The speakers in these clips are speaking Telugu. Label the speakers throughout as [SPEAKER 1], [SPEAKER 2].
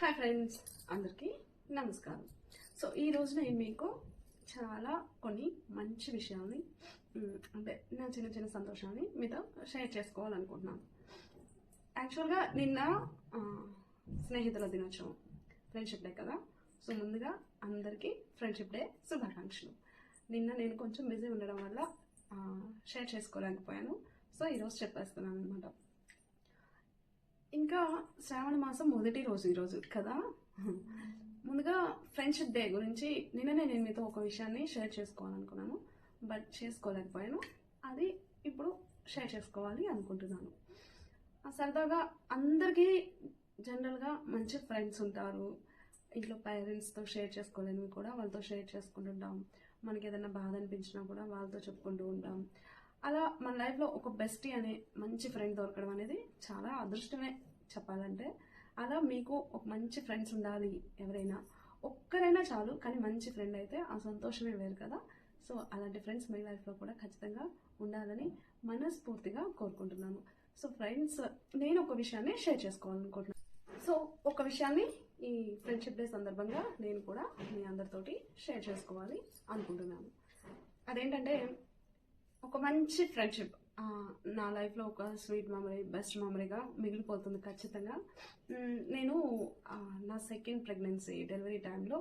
[SPEAKER 1] హాయ్ ఫ్రెండ్స్ అందరికీ నమస్కారం. సో ఈ రోజు నేను మీకు చాలా కొన్ని మంచి విషయాల్ని అంటే నా చిన్న చిన్న సంతోషాన్ని మీతో షేర్ చేసుకోవాలనుకుంటున్నాను. యాక్చువల్గా నిన్న స్నేహితుల దినోత్సవం ఫ్రెండ్షిప్ డే కదా. సో ముందుగా అందరికీ ఫ్రెండ్షిప్ డే శుభాకాంక్షలు. నిన్న నేను కొంచెం బిజీ ఉండడం వల్ల షేర్ చేసుకోలేకపోయాను. సో ఈరోజు చెప్పేస్తున్నాను అనమాట ఇంకా శ్రావణ మాసం మొదటి రోజు ఈరోజు కదా? ముందుగా ఫ్రెండ్షిప్ డే గురించి నిన్ననే నేను మీతో ఒక విషయాన్ని షేర్ చేసుకోవాలనుకున్నాను. బట్ చేసుకోలేకపోయాను. అది ఇప్పుడు షేర్ చేసుకోవాలి అనుకుంటున్నాను. సరదాగా అందరికీ జనరల్గా మంచి ఫ్రెండ్స్ ఉంటారు. ఇంట్లో పేరెంట్స్తో షేర్ చేసుకోలేనివి కూడా వాళ్ళతో షేర్ చేసుకుంటుంటాం. మనకి ఏదైనా బాధ అనిపించినా కూడా వాళ్ళతో చెప్పుకుంటూ ఉంటాం. అలా మన లైఫ్లో ఒక బెస్టీ అనే మంచి ఫ్రెండ్ దొరకడం అనేది చాలా అదృష్టమే. చెప్పాలంటే అలా మీకు ఒక మంచి ఫ్రెండ్స్ ఉండాలి ఎవరైనా. ఒక్కరైనా చాలు కానీ మంచి ఫ్రెండ్ అయితే ఆ సంతోషమే వేరు కదా. సో అలాంటి ఫ్రెండ్స్ మీ లైఫ్లో కూడా ఖచ్చితంగా ఉండాలని మనస్ఫూర్తిగా కోరుకుంటున్నాను. సో ఫ్రెండ్స్ నేను ఒక విషయాన్ని షేర్ చేసుకోవాలనుకుంటున్నాను సో ఒక విషయాన్ని ఈ ఫ్రెండ్షిప్ డే సందర్భంగా నేను కూడా మీ అందరితోటి షేర్ చేసుకోవాలి అనుకుంటున్నాను. అదేంటంటే ఒక మంచి ఫ్రెండ్షిప్ నా లైఫ్లో ఒక స్వీట్ మెమరీ బెస్ట్ మెమరీగా మిగిలిపోతుంది ఖచ్చితంగా. నేను నా సెకండ్ ప్రెగ్నెన్సీ డెలివరీ టైంలో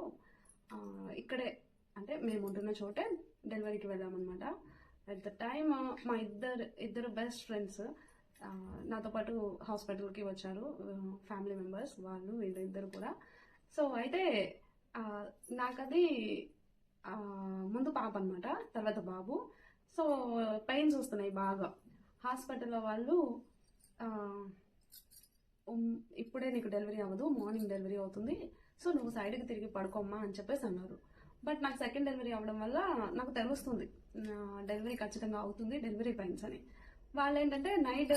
[SPEAKER 1] ఇక్కడే అంటే మేము ఉంటున్న చోటే డెలివరీకి వెళ్ళామన్నమాట. అట్ ద టైమ్ మా ఇద్దరు ఇద్దరు బెస్ట్ ఫ్రెండ్స్ నాతో పాటు హాస్పిటల్కి వచ్చారు ఫ్యామిలీ మెంబర్స్ వాళ్ళు వీళ్ళు ఇద్దరు కూడా. సో అయితే నాకది ముందు పాప అనమాట తర్వాత బాబు. సో పెయిన్స్ వస్తున్నాయి బాగా. హాస్పిటల్లో వాళ్ళు ఇప్పుడే నీకు డెలివరీ అవ్వదు మార్నింగ్ డెలివరీ అవుతుంది. సో నువ్వు సైడ్కి తిరిగి పడుకోమ్మా అని చెప్పేసి అన్నారు. బట్ నాకు సెకండ్ డెలివరీ అవ్వడం వల్ల నాకు తెలుస్తుంది డెలివరీ ఖచ్చితంగా అవుతుంది డెలివరీ పెయిన్స్ అని. వాళ్ళు ఏంటంటే నైట్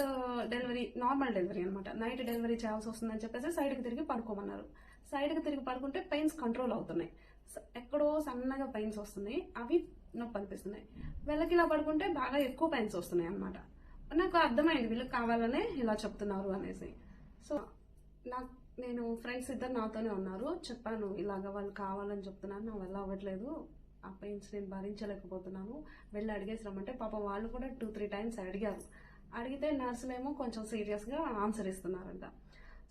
[SPEAKER 1] డెలివరీ నార్మల్ డెలివరీ అనమాట నైట్ డెలివరీ చేయాల్సి వస్తుందని చెప్పేసి సైడ్కి తిరిగి పడుకోమన్నారు. సైడ్కి తిరిగి పడుకుంటే పెయిన్స్ కంట్రోల్ అవుతున్నాయి. ఎక్కడో సన్నగా పెయిన్స్ వస్తున్నాయి. అవి నొప్పి అనిపిస్తున్నాయి. వీళ్ళకి ఇలా పడుకుంటే బాగా ఎక్కువ పెయిన్స్ వస్తున్నాయి అనమాట నాకు అర్థమైంది వీళ్ళకి కావాలనే ఇలా చెప్తున్నారు అనేసి. సో నాకు నేను ఫ్రెండ్స్ ఇద్దరు నాతోనే ఉన్నారు. చెప్పాను ఇలాగ వాళ్ళు కావాలని చెప్తున్నాను నా వల్ల అవ్వట్లేదు. ఆ పెయిన్స్ నేను భరించలేకపోతున్నాను. వెళ్ళి అడిగేసి రమ్మంటే పాపం వాళ్ళు కూడా టూ త్రీ టైమ్స్ అడిగారు. అడిగితే నర్సులేమో కొంచెం సీరియస్గా ఆన్సర్ ఇస్తున్నారంట.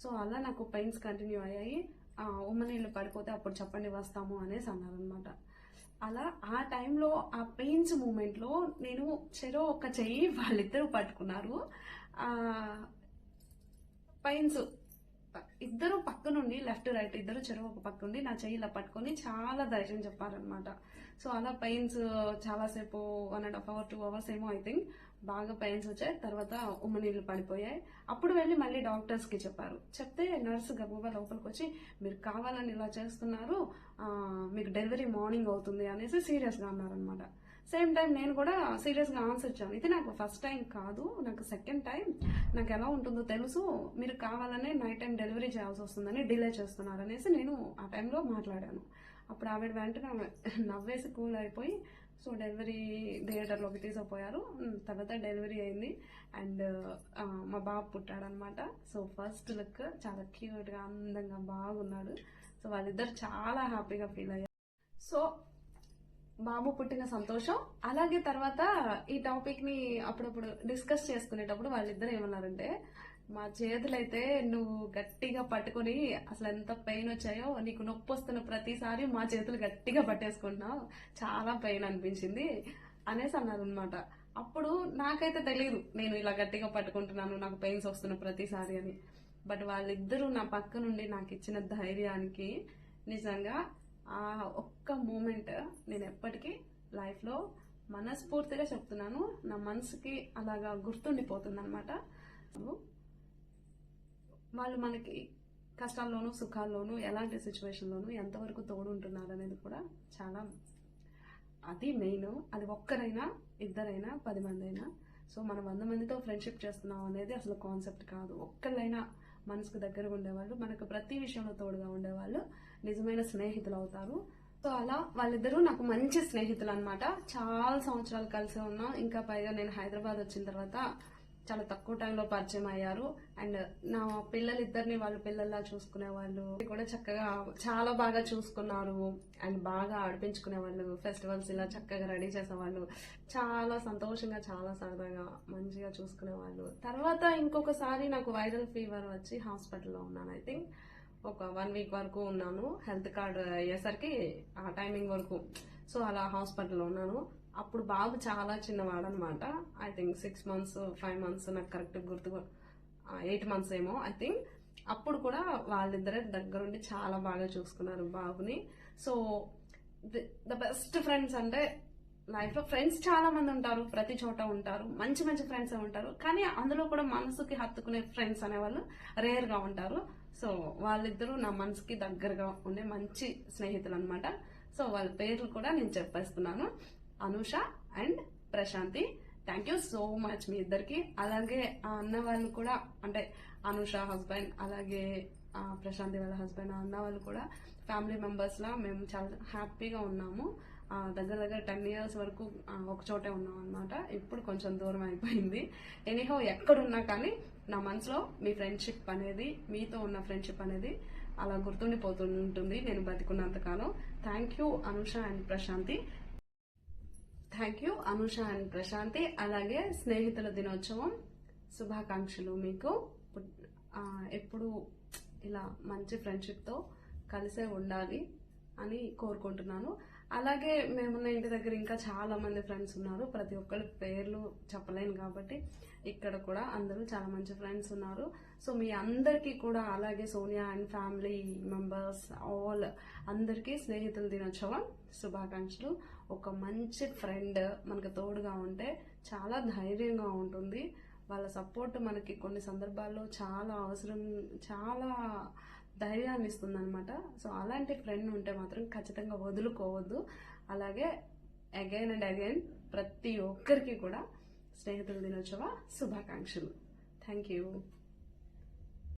[SPEAKER 1] సో అలా నాకు పెయిన్స్ కంటిన్యూ అయ్యాయి. ఉమ్మ నీళ్ళు పడిపోతే అప్పుడు చెప్పండి వస్తాము అనేసి అన్నారనమాట అలా ఆ టైంలో ఆ పెయిన్స్ మూమెంట్లో నేను చెరో ఒక చెయ్యి వాళ్ళిద్దరూ పట్టుకున్నారు. పెయిన్స్ ఇద్దరు పక్కనుండి లెఫ్ట్ రైట్ ఇద్దరు చెరువు ఒక పక్కనుండి నా చెయ్యి ఇలా పట్టుకొని చాలా ధైర్యం చెప్పారనమాట సో అలా పెయిన్స్ చాలాసేపు one and half hour two hours ఏమో ఐ థింక్ బాగా పెయిన్స్ వచ్చాయి తర్వాత ఉమ్మ నీళ్ళు పడిపోయాయి. అప్పుడు వెళ్ళి మళ్ళీ డాక్టర్స్కి చెప్పారు. చెప్తే నర్సు గబగబా లోపలికి వచ్చి మీరు కావాలని ఇలా చేస్తున్నారు మీకు డెలివరీ మార్నింగ్ అవుతుంది అనేసి సీరియస్గా అన్నారనమాట సేమ్ టైం నేను కూడా సీరియస్గా ఆన్సర్ ఇచ్చాను. ఇది నాకు ఫస్ట్ టైం కాదు నాకు సెకండ్ టైం నాకు ఎలా ఉంటుందో తెలుసు. మీరు కావాలనే నైట్ టైం డెలివరీ చేయాల్సి వస్తుందని డిలే చేస్తున్నారు అనేసి నేను ఆ టైంలో మాట్లాడాను. అప్పుడు ఆవిడ వెంటనే ఆమె నవ్వేసి కూల్ అయిపోయి సో డెలివరీ థియేటర్లోకి తీసుకుపోయారు తర్వాత డెలివరీ అయింది. అండ్ మా బాబు పుట్టాడనమాట. సో ఫస్ట్ లుక్ చాలా క్యూట్గా అందంగా బాగున్నాడు. సో వాళ్ళిద్దరు చాలా హ్యాపీగా ఫీల్ అయ్యారు. సో బాబు పుట్టిన సంతోషం. అలాగే తర్వాత ఈ టాపిక్ని అప్పుడప్పుడు డిస్కస్ చేసుకునేటప్పుడు వాళ్ళిద్దరు ఏమన్నారంటే మా చేతులైతే నువ్వు గట్టిగా పట్టుకొని అసలు ఎంత పెయిన్ వచ్చాయో నీకు నొప్పి వస్తున్న ప్రతిసారి మా చేతులు గట్టిగా పట్టేసుకుంటున్నావు. చాలా పెయిన్ అనిపించింది అనేసి అన్నారు అనమాట అప్పుడు నాకైతే తెలియదు నేను ఇలా గట్టిగా పట్టుకుంటున్నాను నాకు పెయిన్స్ వస్తున్న ప్రతిసారి అని. బట్ వాళ్ళిద్దరూ నా పక్క నుండి నాకు ఇచ్చిన ధైర్యానికి నిజంగా ఆ ఒక్క మూమెంట్ నేను ఎప్పటికీ లైఫ్లో మనస్ఫూర్తిగా చెప్తున్నాను. నా మనసుకి అలాగా గుర్తుండిపోతుంది అనమాట వాళ్ళు మనకి కష్టాల్లోనూ సుఖాల్లోనూ ఎలాంటి సిచ్యువేషన్లోనూ ఎంతవరకు తోడు ఉంటున్నారు అనేది కూడా చాలా అది మెయిన్. అది ఒక్కరైనా ఇద్దరైనా పది మంది అయినా సో మనం వంద మందితో ఫ్రెండ్షిప్ చేస్తున్నాం అనేది అసలు కాన్సెప్ట్ కాదు. ఒక్కళ్ళైనా మనసుకు దగ్గరగా ఉండేవాళ్ళు మనకు ప్రతి విషయంలో తోడుగా ఉండేవాళ్ళు నిజమైన స్నేహితులు అవుతారు. సో అలా వాళ్ళిద్దరూ నాకు మంచి స్నేహితులు అనమాట చాలా సంవత్సరాలు కలిసి ఉన్నాం. ఇంకా పైగా నేను హైదరాబాద్ వచ్చిన తర్వాత చాలా తక్కువ టైంలో పరిచయం అయ్యారు. అండ్ నా పిల్లలిద్దరిని వాళ్ళ పిల్లల్లా చూసుకునే వాళ్ళు కూడా చక్కగా చాలా బాగా చూసుకున్నారు. అండ్ బాగా ఆడిపించుకునే వాళ్ళు ఫెస్టివల్స్ ఇలా చక్కగా రెడీ చేసేవాళ్ళు చాలా సంతోషంగా చాలా సరదాగా మంచిగా చూసుకునే వాళ్ళు. తర్వాత ఇంకొకసారి నాకు వైరల్ ఫీవర్ వచ్చి హాస్పిటల్లో ఉన్నాను. ఐ థింక్ ఒక వన్ వీక్ వరకు ఉన్నాను. హెల్త్ కార్డ్ అయ్యేసరికి ఆ టైమింగ్ వరకు. సో అలా హాస్పిటల్లో ఉన్నాను. అప్పుడు బాబు చాలా చిన్నవాడు అనమాట I think six months five months నాకు కరెక్ట్ గుర్తు ఎయిట్ మంత్స్ ఏమో ఐ థింక్ అప్పుడు కూడా వాళ్ళిద్దరే దగ్గరుండి చాలా బాగా చూసుకున్నారు బాబుని. సో ద బెస్ట్ ఫ్రెండ్స్ అంటే లైఫ్లో ఫ్రెండ్స్ చాలా మంది ఉంటారు ప్రతి చోట ఉంటారు మంచి మంచి ఫ్రెండ్స్ ఉంటారు. కానీ అందులో కూడా మనసుకి హత్తుకునే ఫ్రెండ్స్ అనేవాళ్ళు రేర్గా ఉంటారు. సో వాళ్ళిద్దరూ నా మనసుకి దగ్గరగా ఉండే మంచి స్నేహితులు అనమాట సో వాళ్ళ పేర్లు కూడా నేను చెప్పేస్తున్నాను. Anusha and Prashanthi. Thank you so much మీ ఇద్దరికి. అలాగే ఆ అన్న వాళ్ళు కూడా అంటే అనుష హస్బెండ్ అలాగే ప్రశాంతి వాళ్ళ హస్బెండ్ అన్న వాళ్ళు కూడా ఫ్యామిలీ మెంబర్స్ లా మేము చాలా హ్యాపీగా ఉన్నాము. ఆ, దగ్గర దగ్గర టెన్ ఇయర్స్ వరకు ఒక చోటే ఉన్నాం అనమాట ఇప్పుడు కొంచెం దూరం అయిపోయింది. ఎనీహో ఎక్కడున్నా కానీ నా మనసులో మీ ఫ్రెండ్షిప్ అనేది మీతో ఉన్న ఫ్రెండ్షిప్ అనేది అలా గుర్తుండిపోతుంటుంది. నేను బతికున్నంతకాలం. Thank you Anusha and Prashanthi. Thank you Anusha and Prashanthi అలాగే స్నేహితుల దినోత్సవం శుభాకాంక్షలు మీకు ఎప్పుడు ఇలా మంచి ఫ్రెండ్షిప్తో కలిసే ఉండాలి అని కోరుకుంటున్నాను అలాగే మేమున్న ఇంటి దగ్గర ఇంకా చాలా మంది ఫ్రెండ్స్ ఉన్నారు. ప్రతి ఒక్కరి పేర్లు చెప్పలేను కాబట్టి ఇక్కడ కూడా అందరూ చాలా మంచి ఫ్రెండ్స్ ఉన్నారు. సో మీ అందరికీ కూడా అలాగే Sonia and family members all అందరికీ స్నేహితుల దినోత్సవం శుభాకాంక్షలు. ఒక మంచి ఫ్రెండ్ మనకు తోడుగా ఉంటే చాలా ధైర్యంగా ఉంటుంది. వాళ్ళ సపోర్ట్ మనకి కొన్ని సందర్భాల్లో చాలా అవసరం చాలా ధైర్యాన్ని ఇస్తుంది అనమాట సో అలాంటి ఫ్రెండ్ ఉంటే మాత్రం ఖచ్చితంగా వదులుకోవద్దు. అలాగే అగైన్ అండ్ అగైన్ ప్రతి ఒక్కరికి కూడా స్నేహితుల దినోత్సవ శుభాకాంక్షలు. Thank you